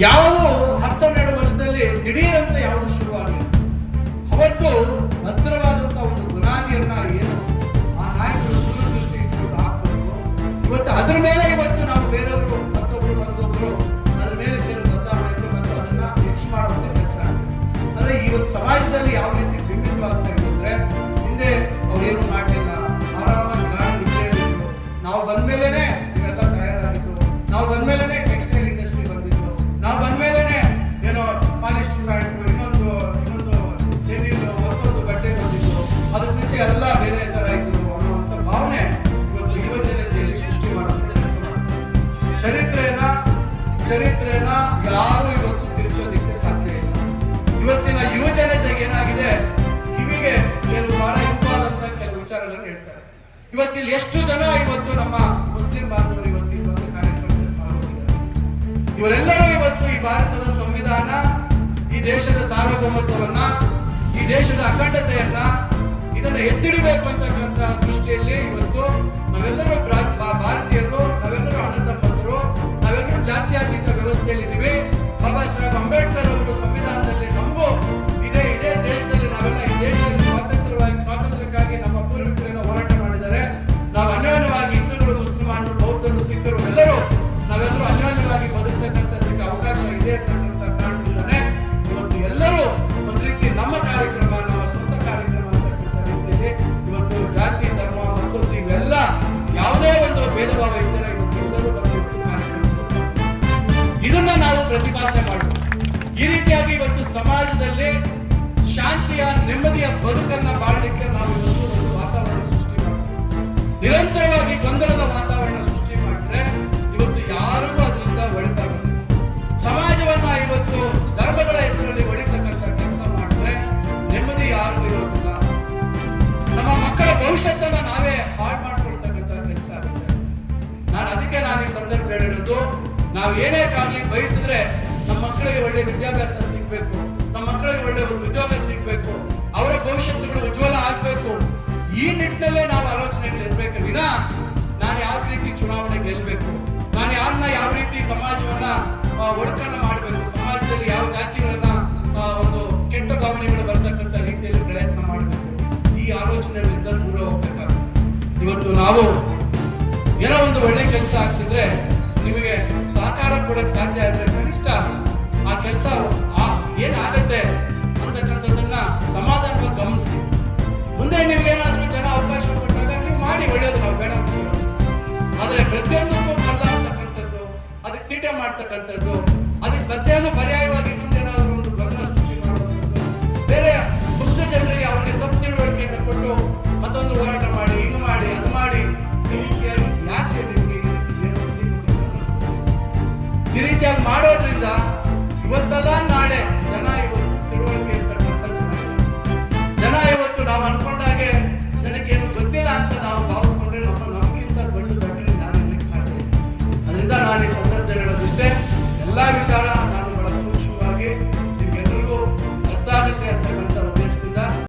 ಯಾವ ಹತ್ತೆರಡು ವರ್ಷದಲ್ಲಿ ದಿಢೀರಂತ ಯಾವುದು ಶುರುವಾಗಿಲ್ಲ ಅವತ್ತು ಚರಿತ್ರೆನ ಚರಿತ್ರೆನ ಯಾರು ಇವತ್ತು ತಿರ್ಚೋದಿಕ್ಕೆ ಸಾಧ್ಯ ಇಲ್ಲ. ಇವತ್ತಿನ ಯುವ ಜನತೆಗೆ ಏನಾಗಿದೆ? ಕಿವಿಗೆ ಕೆಲವು ಬಹಳ ಇಂಪಾದಂತ ಕೆಲವು ವಿಚಾರಗಳನ್ನು ಹೇಳ್ತಾರೆ. ಇವತ್ತಿಲ್ಲಿ ಎಷ್ಟು ಜನ ಇವತ್ತು ನಮ್ಮ ಮುಸ್ಲಿಂ ಬಾಂಧವರು ಇವತ್ತು ಇಲ್ಲಿ ಬಂದು ಕಾರ್ಯಕ್ರಮದಲ್ಲಿ ಪಾಲ್ಗೊಂಡಿದ್ದಾರೆ? ಇವರೆಲ್ಲರೂ ಇವತ್ತು ಈ ಭಾರತದ ಸಂವಿಧಾನ, ಈ ದೇಶದ ಸಾರ್ವಭೌಮತ್ವವನ್ನ, ಈ ದೇಶದ ಅಖಂಡತೆಯನ್ನ ಇದನ್ನ ಎತ್ತಿಡಬೇಕು ಅಂತಕ್ಕಂಥ ದೃಷ್ಟಿಯಲ್ಲಿ ಪೂರ್ವಿಕರೇನೋ ಹೋರಾಟ ಮಾಡಿದ್ದಾರೆ ನಾವು ಅನ್ಯೋನ್ಯವಾಗಿ ಹಿಂದೂಗಳು ಮುಸ್ಲಿಮಾನರು ಬೌದ್ಧರು, ಸಿಖ್ಖರು ಎಲ್ಲರೂ ನಾವೆಲ್ಲರೂ ಅನ್ಯೋನ್ಯವಾಗಿ ಬದುಕ್ತಕ್ಕಂಥದ್ದಕ್ಕೆ ಅವಕಾಶ ಇದೆ ಅಂತಕ್ಕಂಥ ಕಾರಣದಿಂದಾನೆ ಇವತ್ತು ಎಲ್ಲರೂ ಒಂದು ರೀತಿ ನಮ್ಮ ಕಾರ್ಯಕ್ರಮ, ನಮ್ಮ ಸ್ವಂತ ಕಾರ್ಯಕ್ರಮ ಅಂತಕ್ಕಂಥ ರೀತಿಯಲ್ಲಿ ಇವತ್ತು ಜಾತಿ, ಧರ್ಮ ಮತ್ತೊಂದು ಇವೆಲ್ಲ ಯಾವುದೇ ಒಂದು ಭೇದ ಭಾವ ಇದ್ದರೆ ಇವತ್ತು ಎಲ್ಲರೂ ಕಾರ್ಯಕ್ರಮ ಇದನ್ನ ನಾವು ಪ್ರತಿಪಾದನೆ ಮಾಡಬೇಕು ಈ ರೀತಿಯಾಗಿ ಇವತ್ತು ಸಮಾಜದಲ್ಲಿ ಶಾಂತಿಯ, ನೆಮ್ಮದಿಯ ಬದುಕನ್ನ ಗೊಂದಲದ ವಾತಾವರಣ ಸೃಷ್ಟಿ ಮಾಡಿದ್ರೆ ಇವತ್ತು ಯಾರಿಗೂ ಅದರಿಂದ ಒಳಿತಾಗೋದಿಲ್ಲ ಸಮಾಜವನ್ನ ಇವತ್ತು ಧರ್ಮಗಳ ಹೆಸರಲ್ಲಿ ಒಡಿತಕ್ಕಂಥ ಕೆಲಸ ಮಾಡಿದ್ರೆ ನೆಮ್ಮದಿ ಯಾರಿಗೂ ಇರೋದಿಲ್ಲ. ನಮ್ಮ ಮಕ್ಕಳ ಭವಿಷ್ಯತ್ತನ್ನ ನಾವೇ ಹಾಳು ಮಾಡ್ಕೊಳ್ತಕ್ಕಂಥ ಕೆಲಸ ಆಗುತ್ತೆ. ನಾನು ಅದಕ್ಕೆ ನಾನು ಈ ಸಂದರ್ಭ ಹೇಳಿರೋದು, ನಾವು ಏನೇ ಕಾಗ್ಲಿ ಬಯಸಿದ್ರೆ ನಮ್ಮ ಮಕ್ಕಳಿಗೆ ಒಳ್ಳೆ ವಿದ್ಯಾಭ್ಯಾಸ ಸಿಗಬೇಕು, ನಮ್ಮ ಮಕ್ಕಳಿಗೆ ಒಳ್ಳೆ ಒಂದು ಚುನಾವಣೆ ಗೆಲ್ಬೇಕು ನಾನು ಯಾರನ್ನ ಯಾವ ರೀತಿ ಸಮಾಜವನ್ನ ಒಡಕನ್ನ ಮಾಡಬೇಕು, ಸಮಾಜದಲ್ಲಿ ಯಾವ ಜಾತಿಗಳನ್ನ ಒಂದು ಕೆಟ್ಟ ಭಾವನೆಗಳು ಬರ್ತಕ್ಕಂಥ ರೀತಿಯಲ್ಲಿ ಪ್ರಯತ್ನ ಮಾಡಬೇಕು. ಈ ಆಲೋಚನೆಗಳಿಂದ ದೂರ ಹೋಗ್ಬೇಕಾಗುತ್ತೆ. ಇವತ್ತು ನಾವು ಏನೋ ಒಂದು ಒಳ್ಳೆ ಕೆಲಸ ಆಗ್ತಿದ್ರೆ ನಿಮಗೆ ಸಹಕಾರ ಕೊಡಕ್ ಸಾಧ್ಯ ಆದ್ರೆ ಕನಿಷ್ಠ ಆ ಕೆಲಸ ಏನಾಗತ್ತೆ ಅಂತಕ್ಕಂಥದ್ದನ್ನ ಸಮಾಧಾನವಾಗಿ ಗಮನಿಸಿ. ಮುಂದೆ ನಿಮ್ಗೇನಾದ್ರೂ ಜನ ಅವಕಾಶ ಕೊಟ್ಟಾಗ ನೀವು ಮಾಡಿ, ಒಳ್ಳೇದು, ನಾವು ಬೇಡ ಆದ್ರೆ ಪ್ರತಿಯೊಂದಕ್ಕೂ ಕಲ್ಲ ಆಗ್ತಕ್ಕಂಥದ್ದು ಅದಕ್ಕೆ ಚೀಟೆ ಮಾಡ್ತಕ್ಕಂಥದ್ದು, ಅದಕ್ಕೆ ಮತ್ತೇನು ಪರ್ಯಾಯವಾಗಿ ಇನ್ನೊಂದೇನಾದ್ರೂ ಒಂದು ಗೊಂದಲ ಸೃಷ್ಟಿ ಮಾಡುವಂಥದ್ದು ಬೇರೆ ಮುಗ್ಧ ಜನರಿಗೆ ಅವರಿಗೆ ತಪ್ಪು ತಿಳುವಳಿಕೆಯನ್ನು ಕೊಟ್ಟು ಮತ್ತೊಂದು ಹೋರಾಟ ಮಾಡಿ ಹಿಂಗ್ ಮಾಡಿ, ಅದು ಮಾಡಿ, ಈ ರೀತಿಯಾಗಿ ಯಾಕೆ ನಿಮಗೆ ಈ ರೀತಿ. ಈ ರೀತಿಯಾಗಿ ಮಾಡೋದ್ರಿಂದ ಇವತ್ತಲ್ಲ ನಾಳೆ ಜನ ಇವತ್ತು ತಿಳುವಳಿಕೆ ಇರ್ತಕ್ಕಂಥ ಜನ ಜನ ಇವತ್ತು ನಾವು